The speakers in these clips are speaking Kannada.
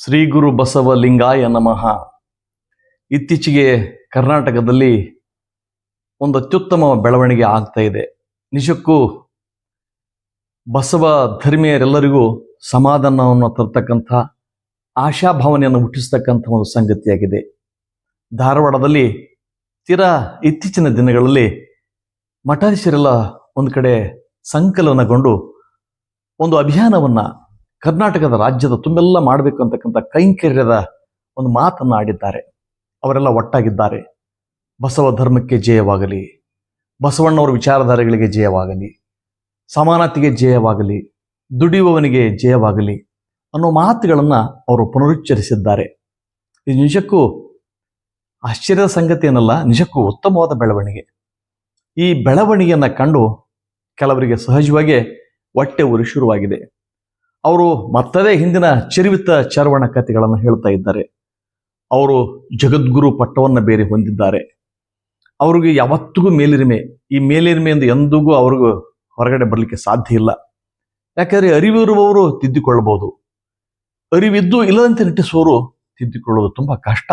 ಶ್ರೀ ಗುರು ಬಸವ ಲಿಂಗಾಯ ನಮಃ. ಇತ್ತೀಚೆಗೆ ಕರ್ನಾಟಕದಲ್ಲಿ ಒಂದು ಅತ್ಯುತ್ತಮ ಬೆಳವಣಿಗೆ ಆಗ್ತಾ ಇದೆ. ನಿಜಕ್ಕೂ ಬಸವ ಧರ್ಮೀಯರೆಲ್ಲರಿಗೂ ಸಮಾಧಾನವನ್ನು ತರ್ತಕ್ಕಂಥ, ಆಶಾಭಾವನೆಯನ್ನು ಹುಟ್ಟಿಸ್ತಕ್ಕಂಥ ಒಂದು ಸಂಗತಿಯಾಗಿದೆ. ಧಾರವಾಡದಲ್ಲಿ ತೀರಾ ಇತ್ತೀಚಿನ ದಿನಗಳಲ್ಲಿ ಮಠಾಧೀಶರೆಲ್ಲ ಒಂದು ಕಡೆ ಸಂಕಲನಗೊಂಡು ಒಂದು ಅಭಿಯಾನವನ್ನ ಕರ್ನಾಟಕದ ರಾಜ್ಯದ ತುಂಬೆಲ್ಲ ಮಾಡಬೇಕು ಅಂತಕ್ಕಂಥ ಕೈಂಕರ್ಯದ ಒಂದು ಮಾತನ್ನು ಆಡಿದ್ದಾರೆ. ಅವರೆಲ್ಲ ಒಟ್ಟಾಗಿದ್ದಾರೆ. ಬಸವ ಧರ್ಮಕ್ಕೆ ಜಯವಾಗಲಿ, ಬಸವಣ್ಣವರ ವಿಚಾರಧಾರೆಗಳಿಗೆ ಜಯವಾಗಲಿ, ಸಮಾನತೆಗೆ ಜಯವಾಗಲಿ, ದುಡಿಯುವವನಿಗೆ ಜಯವಾಗಲಿ ಅನ್ನೋ ಮಾತುಗಳನ್ನು ಅವರು ಪುನರುಚ್ಚರಿಸಿದ್ದಾರೆ. ಇದು ನಿಜಕ್ಕೂ ಆಶ್ಚರ್ಯದ ಸಂಗತಿ ಏನಲ್ಲ, ನಿಜಕ್ಕೂ ಉತ್ತಮವಾದ ಬೆಳವಣಿಗೆ. ಈ ಬೆಳವಣಿಗೆಯನ್ನು ಕಂಡು ಕೆಲವರಿಗೆ ಸಹಜವಾಗಿ ಹೊಟ್ಟೆ ಉರಿ ಶುರುವಾಗಿದೆ. ಅವರು ಮತ್ತದೇ ಹಿಂದಿನ ಚರಿವಿತ ಚರವಣ ಕಥೆಗಳನ್ನು ಹೇಳ್ತಾ ಇದ್ದಾರೆ. ಅವರು ಜಗದ್ಗುರು ಪಟ್ಟವನ್ನು ಬೇರೆ ಹೊಂದಿದ್ದಾರೆ. ಅವ್ರಿಗೆ ಯಾವತ್ತಿಗೂ ಮೇಲಿರಿಮೆ, ಈ ಮೇಲಿರಿಮೆಯಿಂದ ಎಂದಿಗೂ ಅವ್ರಿಗೂ ಹೊರಗಡೆ ಬರಲಿಕ್ಕೆ ಸಾಧ್ಯ ಇಲ್ಲ. ಯಾಕಂದ್ರೆ ಅರಿವಿರುವವರು ತಿದ್ದಿಕೊಳ್ಳಬಹುದು. ಅರಿವಿದ್ದು ಇಲ್ಲದಂತೆ ನಟಿಸುವವರು ತಿದ್ದಿಕೊಳ್ಳೋದು ತುಂಬಾ ಕಷ್ಟ.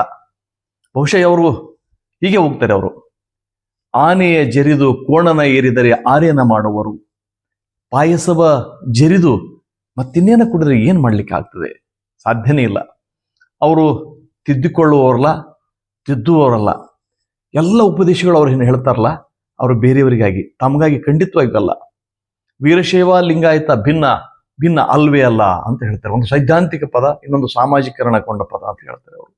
ಬಹುಶಃ ಅವರು ಹೀಗೆ ಹೋಗ್ತಾರೆ ಅವರು. ಆನೆಯ ಜರಿದು ಕೋಣನ ಏರಿದರೆ ಆರ್ಯನ ಮಾಡುವರು. ಪಾಯಸವ ಜರಿದು ಮತ್ತಿನ್ನೇನ ಕುಡಿದ್ರೆ ಏನು ಮಾಡ್ಲಿಕ್ಕೆ ಆಗ್ತದೆ? ಸಾಧ್ಯನೇ ಇಲ್ಲ. ಅವರು ತಿದ್ದಿಕೊಳ್ಳುವವರಲ್ಲ, ತಿದ್ದುವವರಲ್ಲ. ಎಲ್ಲ ಉಪದೇಶಗಳು ಅವ್ರು ಏನು ಹೇಳ್ತಾರಲ್ಲ, ಅವರು ಬೇರೆಯವರಿಗಾಗಿ. ತಮಗಾಗಿ ಖಂಡಿತವಾಗಿ ಅಲ್ಲ ವೀರಶೈವ ಲಿಂಗಾಯತ ಭಿನ್ನ ಭಿನ್ನ ಅಲ್ವೇ ಅಲ್ಲ ಅಂತ ಹೇಳ್ತಾರೆ. ಒಂದು ಸೈದ್ಧಾಂತಿಕ ಪದ, ಇನ್ನೊಂದು ಸಾಮಾಜಿಕರಣಗೊಂಡ ಪದ ಅಂತ ಹೇಳ್ತಾರೆ ಅವರು.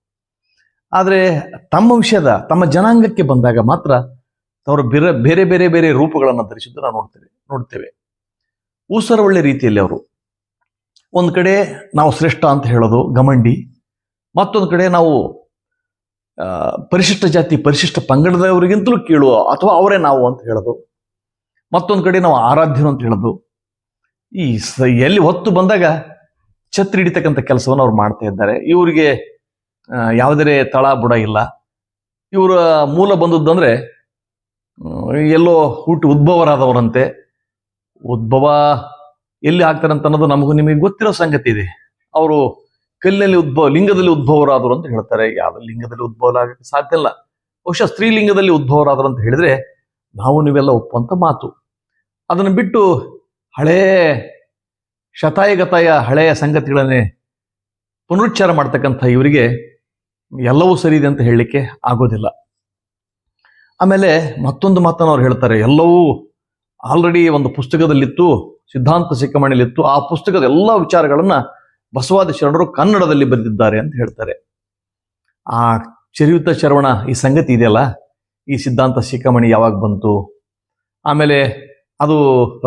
ಆದರೆ ತಮ್ಮ ವಿಷಯದ, ತಮ್ಮ ಜನಾಂಗಕ್ಕೆ ಬಂದಾಗ ಮಾತ್ರ ಅವರು ಬೇರೆ ಬೇರೆ ಬೇರೆ ಬೇರೆ ರೂಪಗಳನ್ನು ಧರಿಸಿದ್ದು ನಾವು ನೋಡ್ತೇವೆ ನೋಡ್ತೇವೆ. ಒಳ್ಳೆ ರೀತಿಯಲ್ಲಿ ಅವರು ಒಂದು ಕಡೆ ನಾವು ಶ್ರೇಷ್ಠ ಅಂತ ಹೇಳೋದು ಗಮಂಡಿ ಮತ್ತೊಂದು ಕಡೆ ನಾವು ಪರಿಶಿಷ್ಟ ಜಾತಿ, ಪರಿಶಿಷ್ಟ ಪಂಗಡದವರಿಗಿಂತಲೂ ಕೀಳು ಅಥವಾ ಅವರೇ ನಾವು ಅಂತ ಹೇಳೋದು. ಮತ್ತೊಂದು ಕಡೆ ನಾವು ಆರಾಧ್ಯರು ಅಂತ ಹೇಳೋದು. ಈ ಸ, ಎಲ್ಲಿ ಹೊತ್ತು ಬಂದಾಗ ಛತ್ರಿ ಹಿಡಿತಕ್ಕಂಥ ಕೆಲಸವನ್ನು ಅವ್ರು ಮಾಡ್ತಾ ಇದ್ದಾರೆ. ಇವರಿಗೆ ಯಾವುದೇ ತಳ ಬುಡ ಇಲ್ಲ. ಇವರ ಮೂಲ ಬಂದದ್ದಂದ್ರೆ ಅಂದರೆ ಎಲ್ಲೋ ಹುಟ್ಟು ಉದ್ಭವರಾದವರಂತೆ. ಉದ್ಭವ ಎಲ್ಲಿ ಆಗ್ತಾರಂತ ಅನ್ನೋದು ನಮಗೂ ನಿಮಗೆ ಗೊತ್ತಿರೋ ಸಂಗತಿ ಇದೆ. ಅವರು ಕಲ್ಲಿನಲ್ಲಿ ಉದ್ಭವ ಲಿಂಗದಲ್ಲಿ ಉದ್ಭವರಾದರು ಅಂತ ಹೇಳ್ತಾರೆ. ಯಾವ ಲಿಂಗದಲ್ಲಿ ಉದ್ಭವ ಆಗಕ್ಕೆ ಸಾಧ್ಯ ಇಲ್ಲ. ಬಹುಶಃ ಸ್ತ್ರೀಲಿಂಗದಲ್ಲಿ ಉದ್ಭವರಾದರು ಅಂತ ಹೇಳಿದ್ರೆ ನಾವು ನೀವೆಲ್ಲ ಒಪ್ಪುವಂತ ಮಾತು. ಅದನ್ನು ಬಿಟ್ಟು ಹಳೇ ಶತಾಯಗತಾಯ ಹಳೆಯ ಸಂಗತಿಗಳನ್ನೇ ಪುನರುಚ್ಚಾರ ಮಾಡ್ತಕ್ಕಂಥ ಇವರಿಗೆ ಎಲ್ಲವೂ ಸರಿ ಇದೆ ಅಂತ ಹೇಳಲಿಕ್ಕೆ ಆಗೋದಿಲ್ಲ. ಆಮೇಲೆ ಮತ್ತೊಂದು ಮಾತನ್ನು ಅವ್ರು ಹೇಳ್ತಾರೆ. ಎಲ್ಲವೂ ಆಲ್ರೆಡಿ ಒಂದು ಪುಸ್ತಕದಲ್ಲಿತ್ತು. ಸಿದ್ಧಾಂತ ಸಿಕ್ಕಮಣಿಲಿತ್ತು ಆ ಪುಸ್ತಕದ ಎಲ್ಲ ವಿಚಾರಗಳನ್ನ ಬಸವಾದಿ ಶರಣರು ಕನ್ನಡದಲ್ಲಿ ಬರೆದಿದ್ದಾರೆ ಅಂತ ಹೇಳ್ತಾರೆ. ಆ ಚರಿಯುತ ಶರವಣ ಈ ಸಂಗತಿ ಇದೆಯಲ್ಲ? ಈ ಸಿದ್ಧಾಂತ ಶಿಖಮಣಿ ಯಾವಾಗ ಬಂತು? ಆಮೇಲೆ ಅದು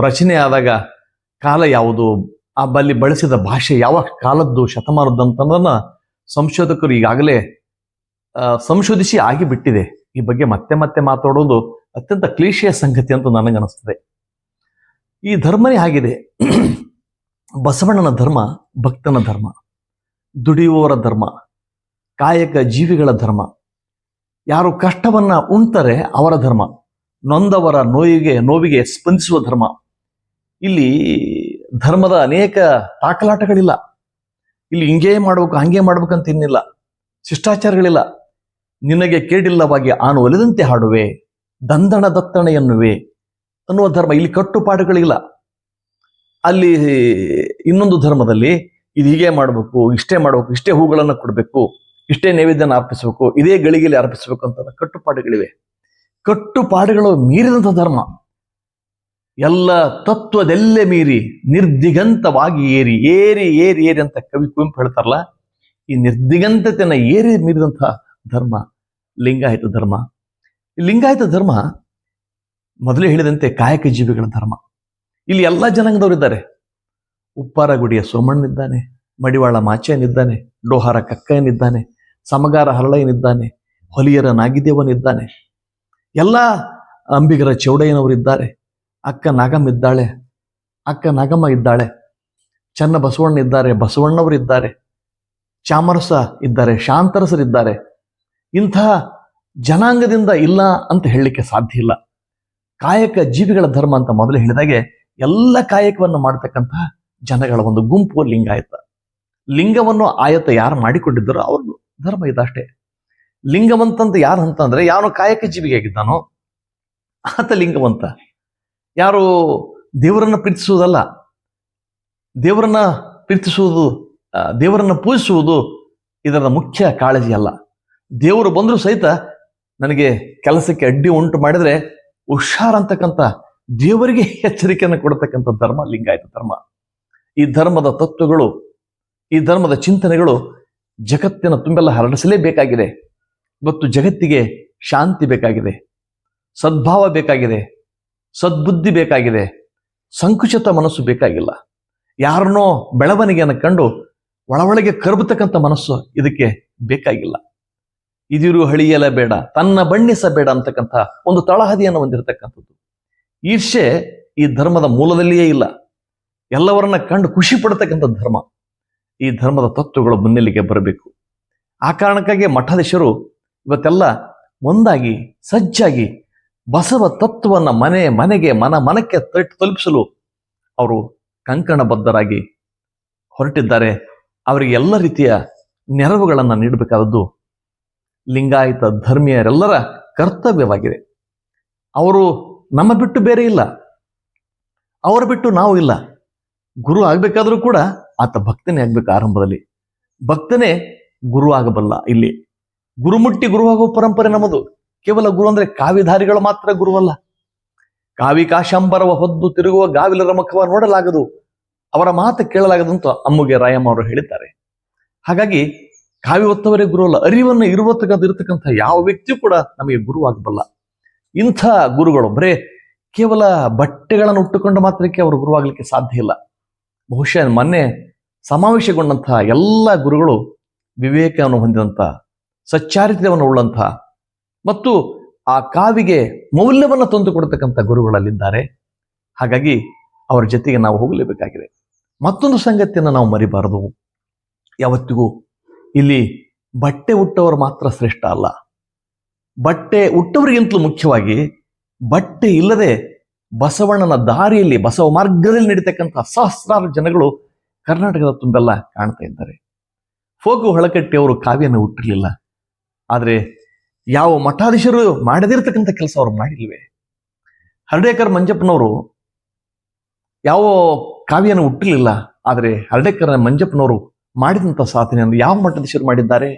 ರಚನೆ ಆದಾಗ ಕಾಲ ಯಾವುದು? ಆ ಬಲ್ಲಿ ಬಳಸಿದ ಭಾಷೆ ಯಾವ ಕಾಲದ್ದು ಶತಮಾನದ್ದು ಅಂತಂದನ್ನ ಸಂಶೋಧಕರು ಈಗಾಗಲೇ ಸಂಶೋಧಿಸಿ ಆಗಿಬಿಟ್ಟಿದೆ. ಈ ಬಗ್ಗೆ ಮತ್ತೆ ಮತ್ತೆ ಮಾತಾಡೋದು ಅತ್ಯಂತ ಕ್ಲೀಶೆಯ ಸಂಗತಿ ಅಂತ ನನಗನ್ನಿಸ್ತದೆ. ಈ ಧರ್ಮನೇ ಆಗಿದೆ ಬಸವಣ್ಣನ ಧರ್ಮ, ಭಕ್ತನ ಧರ್ಮ, ದುಡಿಯುವವರ ಧರ್ಮ, ಕಾಯಕ ಜೀವಿಗಳ ಧರ್ಮ, ಯಾರು ಕಷ್ಟವನ್ನ ಉಣ್ತಾರೆ ಅವರ ಧರ್ಮ, ನೊಂದವರ ನೋಯಿಗೆ, ನೋವಿಗೆ ಸ್ಪಂದಿಸುವ ಧರ್ಮ. ಇಲ್ಲಿ ಧರ್ಮದ ಅನೇಕ ತಾಕಲಾಟಗಳಿಲ್ಲ ಇಲ್ಲಿ ಹಿಂಗೇ ಮಾಡ್ಬೇಕು, ಹಂಗೆ ಅಂತ ಇನ್ನಿಲ್ಲ. ಶಿಷ್ಟಾಚಾರಗಳಿಲ್ಲ. ನಿನಗೆ ಕೇಡಿಲ್ಲವಾಗಿ ಆನು ಒಲಿದಂತೆ ಹಾಡುವೆ ದಂದಣ ದತ್ತಣೆ ಎನ್ನುವೆ ಅನ್ನುವ ಧರ್ಮ, ಇಲ್ಲಿ ಕಟ್ಟುಪಾಡುಗಳಿಲ್ಲ. ಅಲ್ಲಿ ಇನ್ನೊಂದು ಧರ್ಮದಲ್ಲಿ ಇದು ಹೀಗೆ ಮಾಡಬೇಕು, ಇಷ್ಟೇ ಮಾಡಬೇಕು, ಇಷ್ಟೇ ಹೂಗಳನ್ನು ಕೊಡಬೇಕು, ಇಷ್ಟೇ ನೈವೇದ್ಯನ ಅರ್ಪಿಸಬೇಕು, ಇದೇ ಗಳಿಗೆಯಲ್ಲಿ ಅರ್ಪಿಸಬೇಕು ಅಂತ ಕಟ್ಟುಪಾಡುಗಳಿವೆ. ಕಟ್ಟುಪಾಡುಗಳು ಮೀರಿದಂಥ ಧರ್ಮ. ಎಲ್ಲ ತತ್ವದೆಲ್ಲೇ ಮೀರಿ, ನಿರ್ದಿಗಂತವಾಗಿ ಏರಿ ಏರಿ ಏರಿ ಏರಿ ಅಂತ ಕವಿ ಕುವೆಂಪು ಹೇಳ್ತಾರಲ್ಲ, ಈ ನಿರ್ದಿಗಂತತೆಯನ್ನು ಏರಿ ಮೀರಿದಂಥ ಧರ್ಮ, ಲಿಂಗಾಯತ ಧರ್ಮ. ಲಿಂಗಾಯತ ಧರ್ಮ ಮೊದಲೇ ಹೇಳಿದಂತೆ ಕಾಯಕ ಜೀವಿಗಳ ಧರ್ಮ. ಇಲ್ಲಿ ಎಲ್ಲ ಜನಾಂಗದವರಿದ್ದಾರೆ ಉಪ್ಪಾರಗುಡಿಯ ಸೋಮಣ್ಣನಿದ್ದಾನೆ, ಮಡಿವಾಳ ಮಾಚಯ್ಯನಿದ್ದಾನೆ ಡೋಹಾರ ಕಕ್ಕಯ್ಯನಿದ್ದಾನೆ, ಸಮಗಾರ ಹರಳಯ್ಯನಿದ್ದಾನೆ, ಹೊಲಿಯರ ನಾಗಿದೇವನಿದ್ದಾನೆ. ಎಲ್ಲ ಅಂಬಿಗರ ಚೌಡಯ್ಯನವರಿದ್ದಾರೆ ಅಕ್ಕ ನಾಗಮ್ಮ ಇದ್ದಾಳೆ, ಅಕ್ಕ ನಾಗಮ್ಮ ಇದ್ದಾಳೆ, ಚನ್ನ ಬಸವಣ್ಣ ಇದ್ದಾರೆ ಬಸವಣ್ಣವರಿದ್ದಾರೆ ಚಾಮರಸ ಇದ್ದಾರೆ, ಶಾಂತರಸರಿದ್ದಾರೆ. ಇಂತಹ ಜನಾಂಗದಿಂದ ಇಲ್ಲ ಅಂತ ಹೇಳಲಿಕ್ಕೆ ಸಾಧ್ಯ ಇಲ್ಲ. ಕಾಯಕ ಜೀವಿಗಳ ಧರ್ಮ ಅಂತ ಮೊದಲು ಹೇಳಿದಾಗೆ ಎಲ್ಲ ಕಾಯಕವನ್ನು ಮಾಡತಕ್ಕಂತಹ ಜನಗಳ ಒಂದು ಗುಂಪು ಲಿಂಗಾಯತ ಲಿಂಗವನ್ನು ಆಯತ ಯಾರು ಮಾಡಿಕೊಂಡಿದ್ದರೋ ಅವ್ರದ್ದು ಧರ್ಮ ಇದಷ್ಟೇ ಲಿಂಗವಂತಂತ ಯಾರು ಅಂತಂದ್ರೆ ಯಾರು ಕಾಯಕ ಜೀವಿಗೆ ಆಗಿದ್ದಾನೋ ಆತ ಲಿಂಗವಂತ. ಯಾರು ದೇವರನ್ನ ಪ್ರೀತಿಸುವುದಲ್ಲ, ದೇವರನ್ನ ಪ್ರೀತಿಸುವುದು ದೇವರನ್ನ ಪೂಜಿಸುವುದು ಇದರ ಮುಖ್ಯ ಕಾಳಜಿ ಅಲ್ಲ. ದೇವರು ಬಂದರೂ ಸಹಿತ ನನಗೆ ಕೆಲಸಕ್ಕೆ ಅಡ್ಡಿ ಉಂಟು ಮಾಡಿದ್ರೆ ಹುಷಾರಂತಕ್ಕಂಥ ದೇವರಿಗೆ ಎಚ್ಚರಿಕೆಯನ್ನು ಕೊಡತಕ್ಕಂಥ ಧರ್ಮ, ಲಿಂಗಾಯತ ಧರ್ಮ. ಈ ಧರ್ಮದ ತತ್ವಗಳು, ಈ ಧರ್ಮದ ಚಿಂತನೆಗಳು ಜಗತ್ತಿನ ತುಂಬೆಲ್ಲ ಹರಡಿಸಲೇಬೇಕಾಗಿದೆ. ಮತ್ತು ಜಗತ್ತಿಗೆ ಶಾಂತಿ ಬೇಕಾಗಿದೆ. ಸದ್ಭಾವ ಬೇಕಾಗಿದೆ. ಸದ್ಬುದ್ಧಿ ಬೇಕಾಗಿದೆ. ಸಂಕುಚಿತ ಮನಸ್ಸು ಬೇಕಾಗಿಲ್ಲ. ಯಾರನ್ನೋ ಬೆಳವಣಿಗೆಯನ್ನು ಕಂಡು ಒಳಒಳಗೆ ಕರ್ಬತಕ್ಕಂಥ ಮನಸ್ಸು ಇದಕ್ಕೆ ಬೇಕಾಗಿಲ್ಲ. ಇದಿರು ಹಳಿಯಲ ಬೇಡ ತನ್ನ ಬಣ್ಣಿಸಬೇಡ ಅಂತಕ್ಕಂಥ ಒಂದು ತಳಹದಿಯನ್ನು ಹೊಂದಿರತಕ್ಕಂಥದ್ದು. ಈರ್ಷೆ ಈ ಧರ್ಮದ ಮೂಲದಲ್ಲಿಯೇ ಇಲ್ಲ. ಎಲ್ಲವರನ್ನ ಕಂಡು ಖುಷಿ ಪಡತಕ್ಕಂಥ ಧರ್ಮ. ಈ ಧರ್ಮದ ತತ್ವಗಳು ಮುನ್ನೆಲೆಗೆ ಬರಬೇಕು. ಆ ಕಾರಣಕ್ಕಾಗಿ ಮಠಾಧೀಶರು ಇವತ್ತೆಲ್ಲ ಒಂದಾಗಿ, ಸಜ್ಜಾಗಿ ಬಸವ ತತ್ವವನ್ನು ಮನೆ, ಮನೆಗೆ, ಮನ, ಮನಕ್ಕೆ ತಟ್ಟು ತಲುಪಿಸಲು ಅವರು ಕಂಕಣಬದ್ಧರಾಗಿ ಹೊರಟಿದ್ದಾರೆ. ಅವರಿಗೆ ಎಲ್ಲ ರೀತಿಯ ನೆರವುಗಳನ್ನು ನೀಡಬೇಕಾದದ್ದು ಲಿಂಗಾಯತ ಧರ್ಮೀಯರೆಲ್ಲರ ಕರ್ತವ್ಯವಾಗಿದೆ. ಅವರು ನಮ್ಮ ಬಿಟ್ಟು ಬೇರೆ ಇಲ್ಲ. ಅವರ ಬಿಟ್ಟು ನಾವು ಇಲ್ಲ. ಗುರು ಆಗಬೇಕಾದರೂ ಕೂಡ ಆತ ಭಕ್ತನೇ ಆಗ್ಬೇಕು ಆರಂಭದಲ್ಲಿ. ಭಕ್ತನೇ ಗುರು ಆಗಬಲ್ಲ ಇಲ್ಲಿ. ಗುರುಮುಟ್ಟಿ ಗುರುವಾಗುವ ಪರಂಪರೆ ನಮ್ಮದು. ಕೇವಲ ಗುರು ಅಂದ್ರೆ ಕಾವಿಧಾರಿಗಳು ಮಾತ್ರ ಗುರುವಲ್ಲ ಕಾವಿ ಕಾಶಾಂಬರವ ಹೊದ್ದು ತಿರುಗುವ ಗಾವಿಲರ ಮುಖವ ನೋಡಲಾಗದು. ಅವರ ಮಾತು ಕೇಳಲಾಗದಂತ ಅಮ್ಮುಗೆ ರಾಯಮ್ಮ ಅವರು ಹೇಳಿದ್ದಾರೆ. ಹಾಗಾಗಿ ಕಾವಿ ಹೊತ್ತವರೇ ಗುರು ಅಲ್ಲ ಅರಿವನ್ನು ಇರುವತ್ತಕ್ಕಂಥ ಇರತಕ್ಕಂಥ ಯಾವ ವ್ಯಕ್ತಿಯೂ ಕೂಡ ನಮಗೆ ಗುರುವಾಗಬಲ್ಲ ಇಂಥ ಗುರುಗಳು, ಬರೇ ಕೇವಲ ಬಟ್ಟೆಗಳನ್ನು ಉಟ್ಟುಕೊಂಡು ಮಾತ್ರಕ್ಕೆ ಅವರು ಗುರುವಾಗಲಿಕ್ಕೆ ಸಾಧ್ಯ ಇಲ್ಲ. ಬಹುಶಃ ಮೊನ್ನೆ ಸಮಾವೇಶಗೊಂಡಂತಹ ಎಲ್ಲ ಗುರುಗಳು ವಿವೇಕವನ್ನು ಹೊಂದಿದಂಥ, ಸಚ್ಚಾರಿತ್ರ್ಯವನ್ನು ಉಳ್ಳಂಥ ಮತ್ತು ಆ ಕಾವಿಗೆ ಮೌಲ್ಯವನ್ನು ತಂದು ಕೊಡತಕ್ಕಂಥ ಗುರುಗಳಲ್ಲಿದ್ದಾರೆ. ಹಾಗಾಗಿ ಅವರ ಜೊತೆಗೆ ನಾವು ಹೋಗಲೇಬೇಕಾಗಿದೆ. ಮತ್ತೊಂದು ಸಂಗತಿಯನ್ನು ನಾವು ಮರಿಬಾರದು. ಯಾವತ್ತಿಗೂ ಇಲ್ಲಿ ಬಟ್ಟೆ ಉಟ್ಟವರು ಮಾತ್ರ ಶ್ರೇಷ್ಠ ಅಲ್ಲ. ಬಟ್ಟೆ ಉಟ್ಟವರಿಗಿಂತಲೂ ಮುಖ್ಯವಾಗಿ ಬಟ್ಟೆ ಇಲ್ಲದೆ ಬಸವಣ್ಣನ ದಾರಿಯಲ್ಲಿ, ಬಸವ ಮಾರ್ಗದಲ್ಲಿ ನಡೀತಕ್ಕಂಥ ಸಹಸ್ರಾರು ಜನಗಳು ಕರ್ನಾಟಕದ ತುಂಬೆಲ್ಲ ಕಾಣ್ತಾ ಇದ್ದಾರೆ. ಫೋಗು ಹೊಳಕಟ್ಟಿ ಅವರು ಕಾವ್ಯನ ಹುಟ್ಟಿರಲಿಲ್ಲ. ಆದರೆ ಯಾವ ಮಠಾಧೀಶರು ಮಾಡದಿರ್ತಕ್ಕಂಥ ಕೆಲಸ ಅವರು ಮಾಡಿಲ್ವೇ? ಹರ್ಡೇಕರ್ ಮಂಜಪ್ಪನವರು ಯಾವ ಕಾವ್ಯನ ಹುಟ್ಟಿರಲಿಲ್ಲ, ಆದರೆ ಹರ್ಡೇಕರ್ ಮಂಜಪ್ಪನವರು ಮಾಡಿದಂಥ ಸಾಧನೆಯನ್ನು ಯಾವ ಮಠಾಧೀಶರು ಮಾಡಿದ್ದಾರೆ?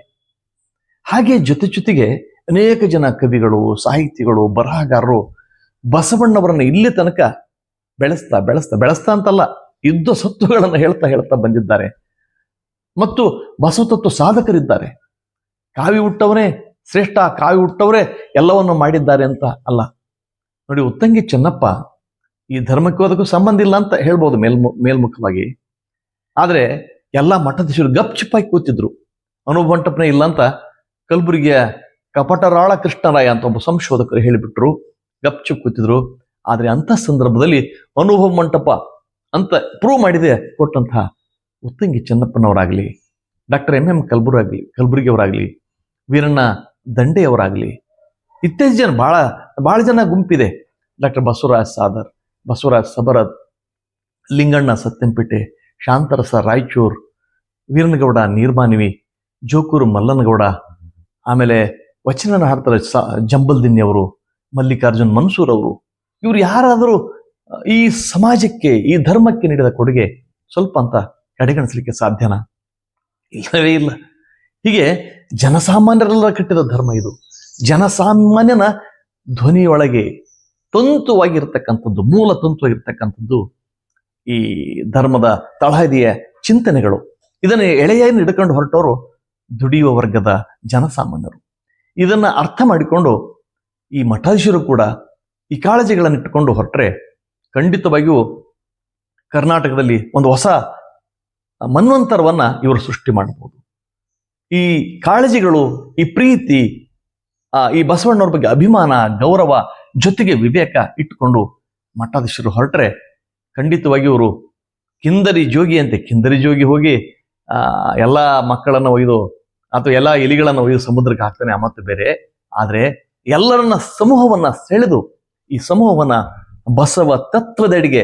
ಹಾಗೆ ಜೊತೆ ಜೊತೆಗೆ ಅನೇಕ ಜನ ಕವಿಗಳು, ಸಾಹಿತಿಗಳು, ಬರಹಗಾರರು ಬಸವಣ್ಣವರನ್ನು ಇಲ್ಲಿ ತನಕ ಬೆಳೆಸ್ತಾ ಬೆಳೆಸ್ತಾ ಬೆಳೆಸ್ತಾ ಅಂತಲ್ಲ, ಯುದ್ಧ ಸತ್ವಗಳನ್ನು ಹೇಳ್ತಾ ಹೇಳ್ತಾ ಬಂದಿದ್ದಾರೆ. ಮತ್ತು ಬಸವ ತತ್ವ ಸಾಧಕರಿದ್ದಾರೆ. ಕಾವಿ ಹುಟ್ಟವರೇ ಶ್ರೇಷ್ಠ, ಕಾವಿ ಹುಟ್ಟವರೇ ಎಲ್ಲವನ್ನು ಮಾಡಿದ್ದಾರೆ ಅಂತ ಅಲ್ಲ. ನೋಡಿ, ಉತ್ತಂಗಿ ಚೆನ್ನಪ್ಪ ಈ ಧರ್ಮಕ್ಕೆ ಅದಕ್ಕೂ ಸಂಬಂಧ ಇಲ್ಲ ಅಂತ ಹೇಳ್ಬೋದು ಮೇಲ್ಮು, ಮೇಲ್ಮುಖವಾಗಿ. ಆದರೆ ಎಲ್ಲ ಮಠಾಧೀಶರು ಗಪ್ಚಿಪ್ಪಾಗಿ ಕೂತಿದ್ರು ಅನುಭವ ಮಂಟಪನೇ ಇಲ್ಲ ಅಂತ ಕಲಬುರಗಿಯ ಕಪಟರಾಳ ಕೃಷ್ಣರಾಯ ಅಂತ ಒಬ್ಬ ಸಂಶೋಧಕರು ಹೇಳಿಬಿಟ್ರು. ಗಪ್ಚುಪ್ ಕೂತಿದ್ರು. ಆದರೆ ಅಂಥ ಸಂದರ್ಭದಲ್ಲಿ ಅನುಭವ ಮಂಟಪ ಅಂತ ಪ್ರೂವ್ ಮಾಡಿದೆ ಕೊಟ್ಟಂತಹ ಉತ್ತಂಗಿ ಚೆನ್ನಪ್ಪನವರಾಗಲಿ, ಡಾಕ್ಟರ್ ಎಂ ಎಂ ಕಲ್ಬುರಾಗ್ಲಿ ಕಲ್ಬುರ್ಗಿಯವರಾಗಲಿ, ವೀರಣ್ಣ ದಂಡೆಯವರಾಗಲಿ ಇತ್ತೀಚಿನ ಜನ ಬಹಳ ಬಹಳ ಜನ ಗುಂಪಿದೆ. ಡಾಕ್ಟರ್ ಬಸವರಾಜ್ ಸಾದರ್, ಬಸವರಾಜ್ ಸಬರದ್ ಲಿಂಗಣ್ಣ ಸತ್ಯಂಪೇಟೆ ಶಾಂತರಸ ರಾಯಚೂರ್, ವೀರನಗೌಡ ನೀರ್ಮಾನಿವಿ ಜೋಕೂರು ಮಲ್ಲನಗೌಡ, ಆಮೇಲೆ ವಚನನ ಹಾಡ್ತಾರೆ ಸ, ಜಂಬಲ್ದಿನ್ನಿ ಅವರು, ಮಲ್ಲಿಕಾರ್ಜುನ್ ಮನ್ಸೂರ್ ಅವರು, ಇವರು ಯಾರಾದರೂ ಈ ಸಮಾಜಕ್ಕೆ, ಈ ಧರ್ಮಕ್ಕೆ ನೀಡಿದ ಕೊಡುಗೆ ಸ್ವಲ್ಪ ಅಂತ ಕಡೆಗಣಿಸಲಿಕ್ಕೆ ಸಾಧ್ಯನಾ? ಇಲ್ಲವೇ ಇಲ್ಲ. ಹೀಗೆ ಜನಸಾಮಾನ್ಯರೆಲ್ಲ ಕಟ್ಟಿದ ಧರ್ಮ ಇದು. ಜನಸಾಮಾನ್ಯನ ಧ್ವನಿಯೊಳಗೆ ತಂತುವಾಗಿರ್ತಕ್ಕಂಥದ್ದು, ಮೂಲ ತಂತುವಾಗಿರ್ತಕ್ಕಂಥದ್ದು ಈ ಧರ್ಮದ ತಳಹದಿಯ ಚಿಂತನೆಗಳು. ಇದನ್ನು ಎಳೆಯನ್ನು ಹಿಡ್ಕೊಂಡು ಹೊರಟವರು ದುಡಿಯುವ ವರ್ಗದ ಜನಸಾಮಾನ್ಯರು. ಇದನ್ನ ಅರ್ಥ ಮಾಡಿಕೊಂಡು ಈ ಮಠಾಧೀಶರು ಕೂಡ ಈ ಕಾಳಜಿಗಳನ್ನು ಇಟ್ಟುಕೊಂಡು ಹೊರಟ್ರೆ ಖಂಡಿತವಾಗಿಯೂ ಕರ್ನಾಟಕದಲ್ಲಿ ಒಂದು ಹೊಸ ಮನ್ವಂತರವನ್ನ ಇವರು ಸೃಷ್ಟಿ ಮಾಡಬಹುದು ಈ ಕಾಳಜಿಗಳು ಈ ಪ್ರೀತಿ ಆ, ಈ ಬಸವಣ್ಣವ್ರ ಬಗ್ಗೆ ಅಭಿಮಾನ ಗೌರವ ಜೊತೆಗೆ ವಿವೇಕ ಇಟ್ಟುಕೊಂಡು ಮಠಾಧೀಶರು ಹೊರಟ್ರೆ ಖಂಡಿತವಾಗಿ ಇವರು ಕಿಂದರಿ ಜೋಗಿ ಅಂತೆ. ಕಿಂದರಿ ಜೋಗಿ ಹೋಗಿ ಎಲ್ಲ ಮಕ್ಕಳನ್ನ ಒಯ್ದು ಅಥವಾ ಎಲ್ಲ ಎಲಿಗಳನ್ನ ಒಯ್ದು ಸಮುದ್ರಕ್ಕೆ ಹಾಕ್ತಾನೆ ಆ ಮತ್ತು ಬೇರೆ. ಆದರೆ ಎಲ್ಲರನ್ನ ಸಮೂಹವನ್ನ ಸೆಳೆದು ಈ ಸಮೂಹವನ್ನ ಬಸವ ತತ್ವದೆಡೆಗೆ,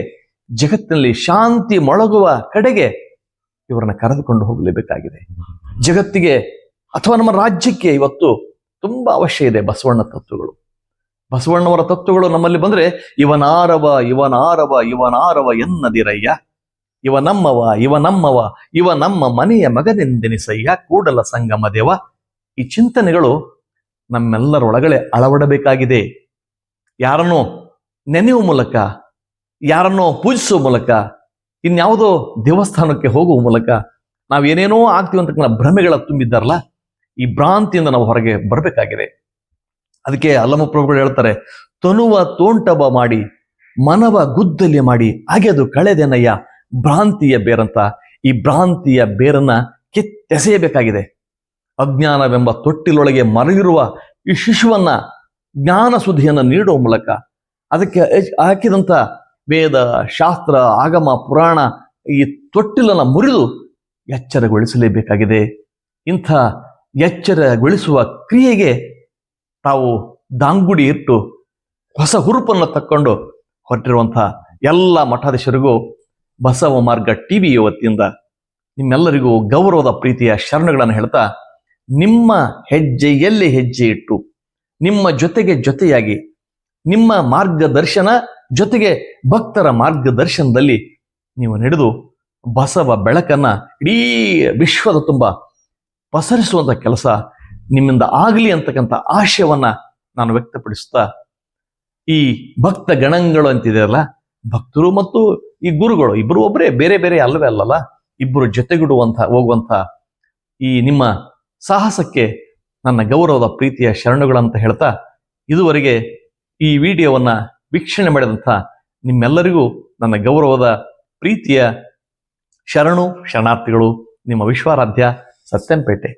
ಜಗತ್ತಿನಲ್ಲಿ ಶಾಂತಿ ಮೊಳಗುವ ಕಡೆಗೆ ಇವರನ್ನ ಕರೆದುಕೊಂಡು ಹೋಗಲೇಬೇಕಾಗಿದೆ. ಜಗತ್ತಿಗೆ ಅಥವಾ ನಮ್ಮ ರಾಜ್ಯಕ್ಕೆ ಇವತ್ತು ತುಂಬಾ ಅವಶ್ಯ ಇದೆ ಬಸವಣ್ಣ ತತ್ವಗಳು. ಬಸವಣ್ಣವರ ತತ್ವಗಳು ನಮ್ಮಲ್ಲಿ ಬಂದ್ರೆ ಇವನಾರವ ಇವನಾರವ ಇವನಾರವ ಎನ್ನದಿರಯ್ಯ. ಇವ ನಮ್ಮವ ಇವ ನಮ್ಮವ, ಇವ ನಮ್ಮ ಮನೆಯ ಮಗನೆಂದೆನಿಸಯ್ಯ, ಕೂಡಲ ಸಂಗಮ ದೇವ ಈ ಚಿಂತನೆಗಳು ನಮ್ಮೆಲ್ಲರೊಳಗಡೆ ಅಳವಡಬೇಕಾಗಿದೆ. ಯಾರನ್ನೋ ನೆನೆಯುವ ಮೂಲಕ, ಯಾರನ್ನೋ ಪೂಜಿಸುವ ಮೂಲಕ, ಇನ್ಯಾವುದೋ ದೇವಸ್ಥಾನಕ್ಕೆ ಹೋಗುವ ಮೂಲಕ ನಾವೇನೇನೋ ಆಗ್ತೀವಿ ಅಂತಕ್ಕಂಥ ಭ್ರಮೆಗಳ ತುಂಬಿದ್ದಾರಲ್ಲ, ಈ ಭ್ರಾಂತಿಯಿಂದ ನಾವು ಹೊರಗೆ ಬರಬೇಕಾಗಿದೆ. ಅದಕ್ಕೆ ಅಲ್ಲಮ್ಮ ಪ್ರಭುಗಳು ಹೇಳ್ತಾರೆ, ತನುವ ತೋಂಟಬ ಮಾಡಿ, ಮನವ ಗುದ್ದಲಿ ಮಾಡಿ ಅದು ಕಳೆದೆನಯ್ಯ ಭ್ರಾಂತಿಯ ಬೇರಂತ, ಈ ಭ್ರಾಂತಿಯ ಬೇರನ್ನ ಕೆತ್ತೆಸೆಯಬೇಕಾಗಿದೆ. ಅಜ್ಞಾನವೆಂಬ ತೊಟ್ಟಿಲೊಳಗೆ ಮರಗಿರುವ ಈ ಶಿಶುವನ್ನ ಜ್ಞಾನ ಸುದ್ದಿಯನ್ನು ನೀಡುವ ಮೂಲಕ, ಅದಕ್ಕೆ ಹಾಕಿದಂಥ ವೇದ, ಶಾಸ್ತ್ರ, ಆಗಮ, ಪುರಾಣ ಈ ತೊಟ್ಟಿಲನ್ನು ಮುರಿದು ಎಚ್ಚರಗೊಳಿಸಲೇಬೇಕಾಗಿದೆ. ಇಂಥ ಎಚ್ಚರಗೊಳಿಸುವ ಕ್ರಿಯೆಗೆ ತಾವು ದಾಂಗುಡಿ ಇಟ್ಟು ಹೊಸ ಹುರುಪನ್ನು ತಕ್ಕೊಂಡು ಹೊರಟಿರುವಂಥ ಎಲ್ಲ ಮಠಾಧೀಶರಿಗೂ ಬಸವ ಮಾರ್ಗ ಟಿವಿಯ ವತಿಯಿಂದ ನಿಮ್ಮೆಲ್ಲರಿಗೂ ಗೌರವದ ಪ್ರೀತಿಯ ಶರಣಗಳನ್ನು ಹೇಳ್ತಾ, ನಿಮ್ಮ ಹೆಜ್ಜೆಯಲ್ಲಿ ಹೆಜ್ಜೆ ಇಟ್ಟು, ನಿಮ್ಮ ಜೊತೆಗೆ ಜೊತೆಯಾಗಿ, ನಿಮ್ಮ ಮಾರ್ಗದರ್ಶನ ಜೊತೆಗೆ ಭಕ್ತರ ಮಾರ್ಗದರ್ಶನದಲ್ಲಿ ನೀವು ನಡೆದು ಬಸವ ಬೆಳಕನ್ನ ಇಡೀ ವಿಶ್ವದ ತುಂಬ ಪಸರಿಸುವಂಥ ಕೆಲಸ ನಿಮ್ಮಿಂದ ಆಗಲಿ ಅಂತಕ್ಕಂಥ ಆಶಯವನ್ನ ನಾನು ವ್ಯಕ್ತಪಡಿಸ್ತಾ ಈ ಭಕ್ತ ಗಣಗಳು ಅಂತಿದೆಯಲ್ಲ ಭಕ್ತರು ಮತ್ತು ಈ ಗುರುಗಳು ಇಬ್ಬರು ಒಬ್ಬರೇ ಬೇರೆ ಬೇರೆ ಅಲ್ಲವೇ ಅಲ್ಲಲ್ಲ ಇಬ್ಬರು ಜೊತೆಗಿಡುವಂಥ ಹೋಗುವಂತ ಈ ನಿಮ್ಮ ಸಾಹಸಕ್ಕೆ ನನ್ನ ಗೌರವದ ಪ್ರೀತಿಯ ಶರಣುಗಳಂತ ಹೇಳ್ತಾ, ಇದುವರೆಗೆ ಈ ವಿಡಿಯೋವನ್ನ ವೀಕ್ಷಣೆ ಮಾಡಿದಂಥ ನಿಮ್ಮೆಲ್ಲರಿಗೂ ನನ್ನ ಗೌರವದ ಪ್ರೀತಿಯ ಶರಣು, ಶರಣಾರ್ಥಿಗಳು, ನಿಮ್ಮ ವಿಶ್ವಾರಾಧ್ಯ ಸತ್ಯಂಪೇಟೆ